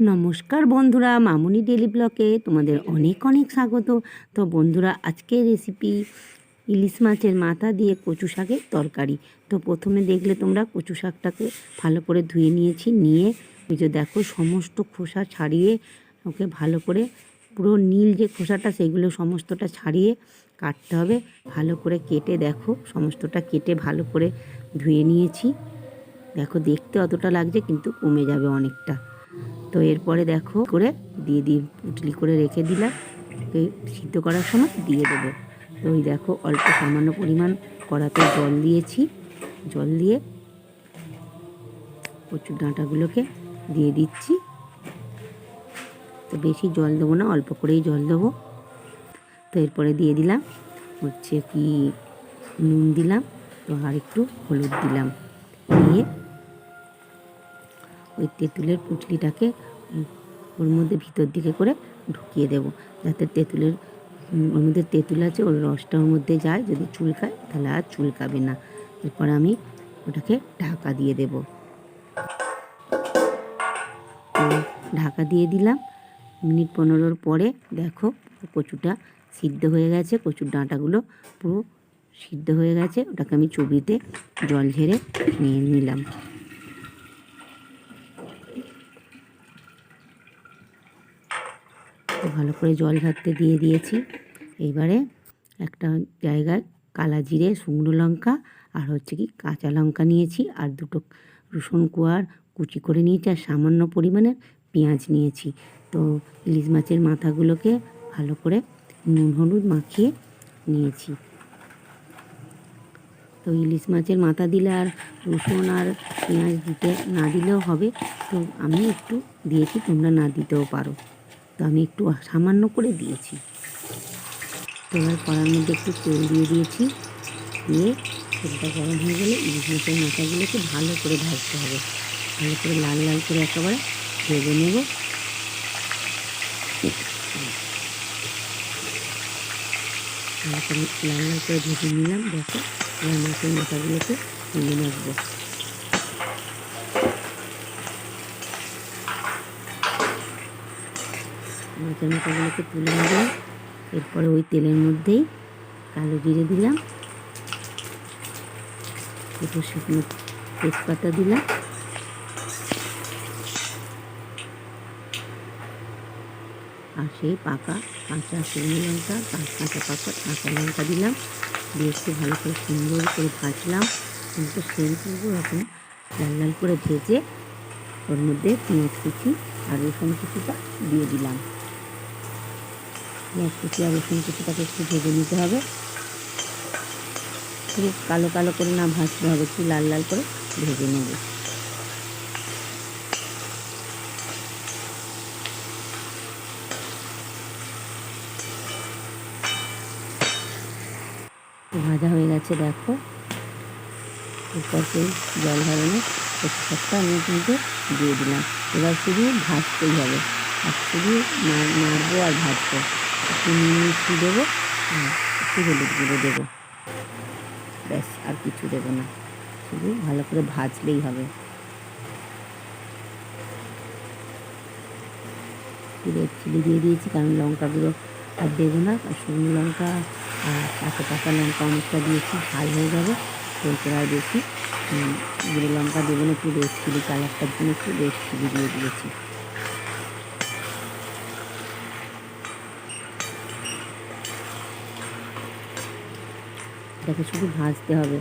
নমস্কার বন্ধুরা, মামুনি ডেলি ব্লকে তোমাদের অনেক অনেক স্বাগত। তো বন্ধুরা, আজকের রেসিপি ইলিশ মাছের মাথা দিয়ে কচু শাকের তরকারি। তো প্রথমে দেখলে তোমরা কচু শাকটাকে ভালো করে ধুয়ে নিয়েছি, নিয়ে ওই যে দেখো সমস্ত খোসা ছাড়িয়ে ওকে ভালো করে পুরো নীল যে খোসাটা, সেগুলো সমস্তটা ছাড়িয়ে কাটতে হবে। ভালো করে কেটে দেখো, সমস্তটা কেটে ভালো করে ধুয়ে নিয়েছি। দেখো দেখতে অতটা লাগছে, কিন্তু কমে যাবে অনেকটা। তো এরপরে দেখো করে দিয়ে দিই পুটলি করে রেখে দিলাম। সিদ্ধ করার সময় দিয়ে দেবো। তো ওই দেখো অল্প সামান্য পরিমাণ কড়াতে জল দিয়েছি। জল দিয়ে কচুর ডাঁটাগুলোকে দিয়ে দিচ্ছি। তো বেশি জল দেবো না, অল্প করেই জল দেবো। তো এরপরে দিয়ে দিলাম হচ্ছে কি নুন দিলাম, তো আর একটু হলুদ দিলাম। দিয়ে ওই তেঁতুলের পুটলিটাকে ওর মধ্যে ভিতর দিকে করে ঢুকিয়ে দেব। যাতে তেঁতুলের ওর মধ্যে তেঁতুল আছে, ওর রসটা ওর মধ্যে যায়। যদি চুলকায় তাহলে আর চুলকাবে না। এরপর আমি ওটাকে ঢাকা দিয়ে দেব। ঢাকা দিয়ে দিলাম। মিনিট পনেরোর পরে দেখো কচুটা সিদ্ধ হয়ে গেছে। কচুর ডাঁটাগুলো পুরো সিদ্ধ হয়ে গেছে। ওটাকে আমি চুবিতে জল ঝেড়ে নিয়ে নিলাম। ভালো করে জল ঘাটতে দিয়ে দিয়েছি। এইবারে একটা জায়গায় কালা জিরে, শুকনো লঙ্কা আর হচ্ছে কি কাঁচা লঙ্কা নিয়েছি আর দুটো রসুন কুয়ার কুচি করে নিয়েছি আর সামান্য পরিমাণের পেঁয়াজ নিয়েছি। তো ইলিশ মাছের মাথাগুলোকে ভালো করে নুন হলুদ মাখিয়ে নিয়েছি। তো ইলিশ মাছের মাথা দিলে আর রসুন আর পেঁয়াজ দিতে না দিলেও হবে। তো আমি একটু দিয়েছি, তোমরা না দিতেও পারো। তো আমি একটু সামান্য করে দিয়েছি। তো এবার কড়ার মধ্যে একটু তেল দিয়ে দিয়েছি। দিয়ে তেলটা গরম হয়ে গেলে ইলিশ মাছের মাথাগুলোকে ভালো করে ভাজতে হবে। ভালো করে লাল লাল করে একেবারে ভেজে নেব। লাল লাল করে ভেজে নিলাম। দেখো, এবার মাছের মাথাগুলোকে তুলে রাখব মাছের মাথাগুলোকে তুলে নিলাম এরপরে ওই তেলের মধ্যেই কালো জিরে দিলাম। একটু শুকনো তেজপাতা দিলাম। আর সেই পাকা কাঁচা শুকনো লঙ্কা, কাঁচা পাকা কাঁচা লঙ্কা দিলাম। দিয়ে একটু ভালো করে সুন্দর করে ভাজলাম। কিন্তু করব এখন লাল লাল করে ভেজে ওর মধ্যে পেঁয়াজ কুচি আর রসুন কুচিটা দিয়ে দিলাম। কুচি আর রসুন কুচিটাকে একটু ভেজে নিতে হবে। পুরো কালো কালো করে না ভাজতে হবে, একটু লাল লাল করে ভেজে নেব। ভাজা হয়ে গেছে, দেখো। এরপর জল ধরনের শাকটা আমি কিন্তু দিয়ে দিলাম। এবার শুধু ভাজতেই হবে, আর শুধু নাড়বো আর ভাজবো। নুন মিষ্টি দেবো। একটু হলুদ গুঁড়ো দেবো। ব্যাস, আর কিছু দেবো না। শুধু ভালো করে ভাজলেই হবে। রেড চিলি দিয়ে দিয়েছি, কারণ লঙ্কাগুলো আর দেবো না। আর শুকনো লঙ্কা আর কাঁচা পাকা লঙ্কা অনেকটা দিয়েছি ঝাল হয়ে যাবে। এরপর আর বেশি। গুঁড়ো লঙ্কা দেবো না, একটু রেড চিলি কালারটার জন্য একটু রেড চিলি দিয়ে দিয়েছি। এটাকে শুধু ভাজতে হবে।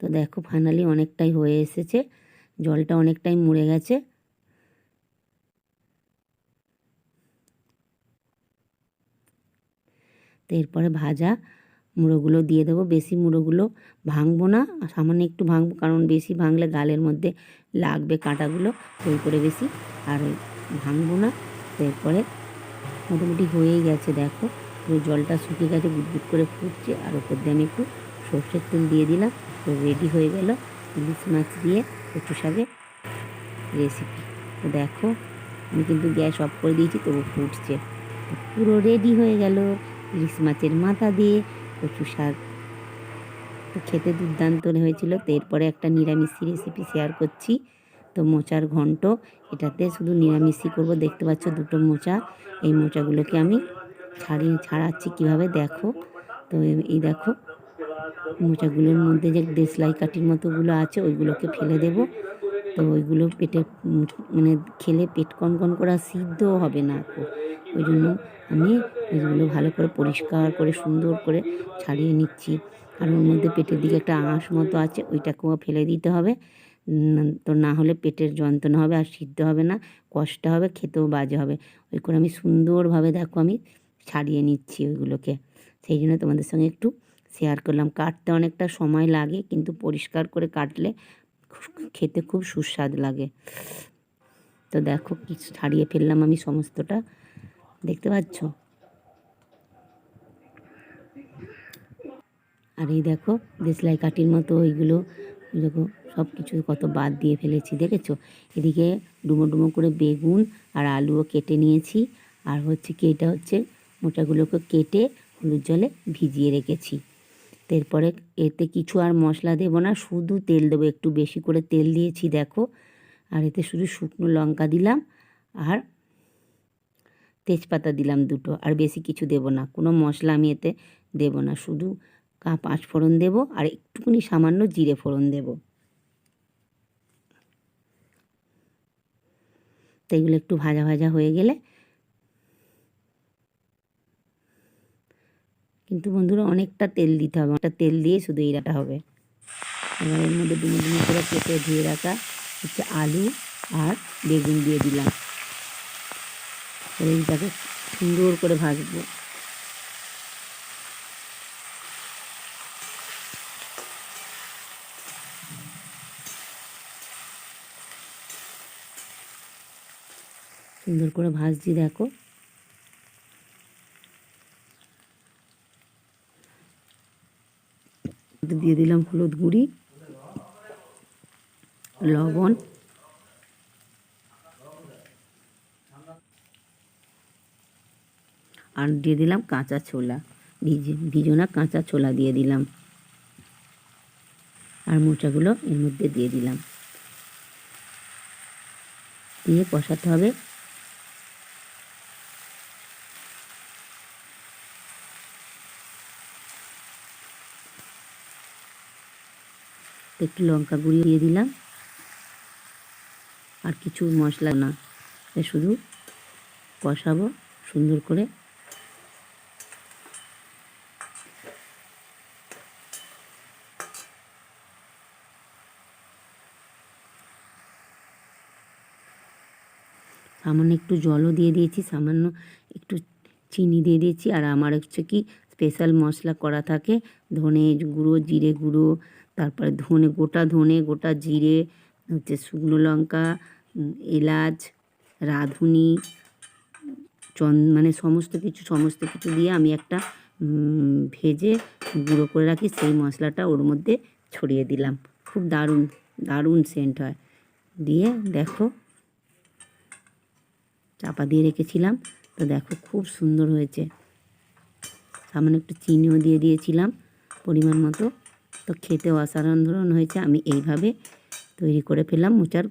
তো দেখো ফাইনালি অনেকটাই হয়ে এসেছে। জলটা অনেকটাই মরে গেছে। তো এরপরে ভাজা মুড়োগুলো দিয়ে দেবো। বেশি মুড়োগুলো ভাঙবো না সামান্য একটু ভাঙবো, কারণ বেশি ভাঙলে গালের মধ্যে লাগবে কাঁটাগুলো ওই করে বেশি। আর ভাঙবো না। এরপরে মোটামুটি হয়েই গেছে, দেখো। পুরো জলটা শুকিয়ে গেছে বুটবুট করে ফুটছে। আর ওপর দিয়ে আমি একটু সর্ষের তেল দিয়ে দিলাম। তো রেডি হয়ে গেল ইলিশ মাছ দিয়ে কচু শাকের রেসিপি তো দেখো, আমি কিন্তু গ্যাস অফ করে দিয়েছি, তবু ফুটছে। পুরো রেডি হয়ে গেল ইলিশ মাছের মাথা দিয়ে কচু শাক। তো খেতে দুর্দান্ত হয়েছিল। তো এরপরে একটা নিরামিষ রেসিপি শেয়ার করছি। তো মোচার ঘন্ট, এটাতে শুধু নিরামিষই করব। দেখতে পাচ্ছ দুটো মোচা। এই মোচাগুলোকে আমি ছাড়িয়ে ছাড়াচ্ছি কীভাবে দেখো? তো এই- দেখো, মোচাগুলোর মধ্যে যে দেশলাই কাঠির মতোগুলো আছে, ওইগুলোকে ফেলে দেব। তো ওইগুলো পেটে মানে খেলে পেট কনকন করা সিদ্ধ হবে না ওই জন্য আমি এগুলো ভালো করে পরিষ্কার করে, সুন্দর করে ছাড়িয়ে নিচ্ছি। আর ওর মধ্যে পেটের দিকে একটা আঁশ মতো আছে, ওইটাকেও ফেলে দিতে হবে। তো না হলে পেটের যন্ত্রণা হবে আর সিদ্ধ হবে না, কষ্ট হবে, খেতেও বাজে হবে। ওই করে আমি সুন্দরভাবে দেখো আমি ছাড়িয়ে নিচ্ছি ওইগুলোকে। সেই জন্য তোমাদের সঙ্গে একটু শেয়ার করলাম। কাটতে অনেকটা সময় লাগে, কিন্তু পরিষ্কার করে কাটলে খেতে খুব সুস্বাদ লাগে। তো দেখো কি ছাড়িয়ে ফেললাম আমি সমস্তটা। দেখতে পাচ্ছ? আর এই দেখো, দেশলাই কাঠির মতো ওইগুলো দেখো সব কিছু কত বাদ দিয়ে ফেলেছি, দেখেছ? এদিকে ডুমো ডুমো করে বেগুন আর আলুও কেটে নিয়েছি। আর হচ্ছে কি, এটা হচ্ছে মোটাগুলোকে কেটে হলুদ জলে ভিজিয়ে রেখেছি। এরপরে এতে কিছু আর মশলা দেবো না, শুধু তেল দেবো, একটু বেশি করে তেল দিয়েছি, দেখো। আর এতে শুধু শুকনো লঙ্কা দিলাম আর তেজপাতা দিলাম দুটো, আর বেশি কিছু দেব না। কোনো মশলা আমি এতে দেব না, শুধু কা পাঁচ ফোড়ন দেবো আর একটুখানি সামান্য জিরে ফোড়ন দেবো। তো এগুলো একটু ভাজা ভাজা হয়ে গেলে কিন্তু বন্ধুরা অনেকটা তেল দিতে হবে, অনেকটা তেল দিয়ে শুধু এই রান্নাটা হবে। এবার এর মধ্যে ডুমো ডুমো করে কেটে ধুয়ে রাখা হচ্ছে আলু আর বেগুন দিয়ে দিলাম। এইটাকে সুন্দর করে ভাজবো। সুন্দর করে ভাজছি, দেখো। দিয়ে দিলাম হলুদ গুঁড়ি, লবণ, আর দিয়ে দিলাম কাঁচা ছোলা, ভিজে ভিজোনা কাঁচা ছোলা দিয়ে দিলাম। আর মোচাগুলো এর মধ্যে দিয়ে দিলাম। দিয়ে কষাতে হবে। একটু লঙ্কা গুঁড়ি দিয়ে দিলাম। আর কিছু মশলা না। শুধু কষাবো সুন্দর করে। সামান্য একটু জলও দিয়ে দিয়েছি, সামান্য একটু চিনি দিয়ে দিয়েছি। আর আমার হচ্ছে কি স্পেশাল মশলা করা থাকে, ধনে গুঁড়ো, জিরে গুঁড়ো তারপরে ধনে, গোটা ধনে, গোটা জিরে, হচ্ছে শুকনো লঙ্কা এলাচ, রাঁধুনি, চন মানে সমস্ত কিছু সমস্ত কিছু দিয়ে আমি একটা ভেজে গুঁড়ো করে রাখি, সেই মশলাটা ওর মধ্যে ছড়িয়ে দিলাম। খুব দারুণ দারুণ সেন্ট হয়। দিয়ে দেখো, চাপা দিয়ে রেখেছিলাম, তো দেখো খুব সুন্দর হয়েছে। সামান্য একটু চিনিও দিয়ে দিয়েছিলাম, পরিমাণ মতো। তো খেতেও অসাধারণ হয়েছে। আমি এইভাবে তৈরি করে ফেললাম মোচার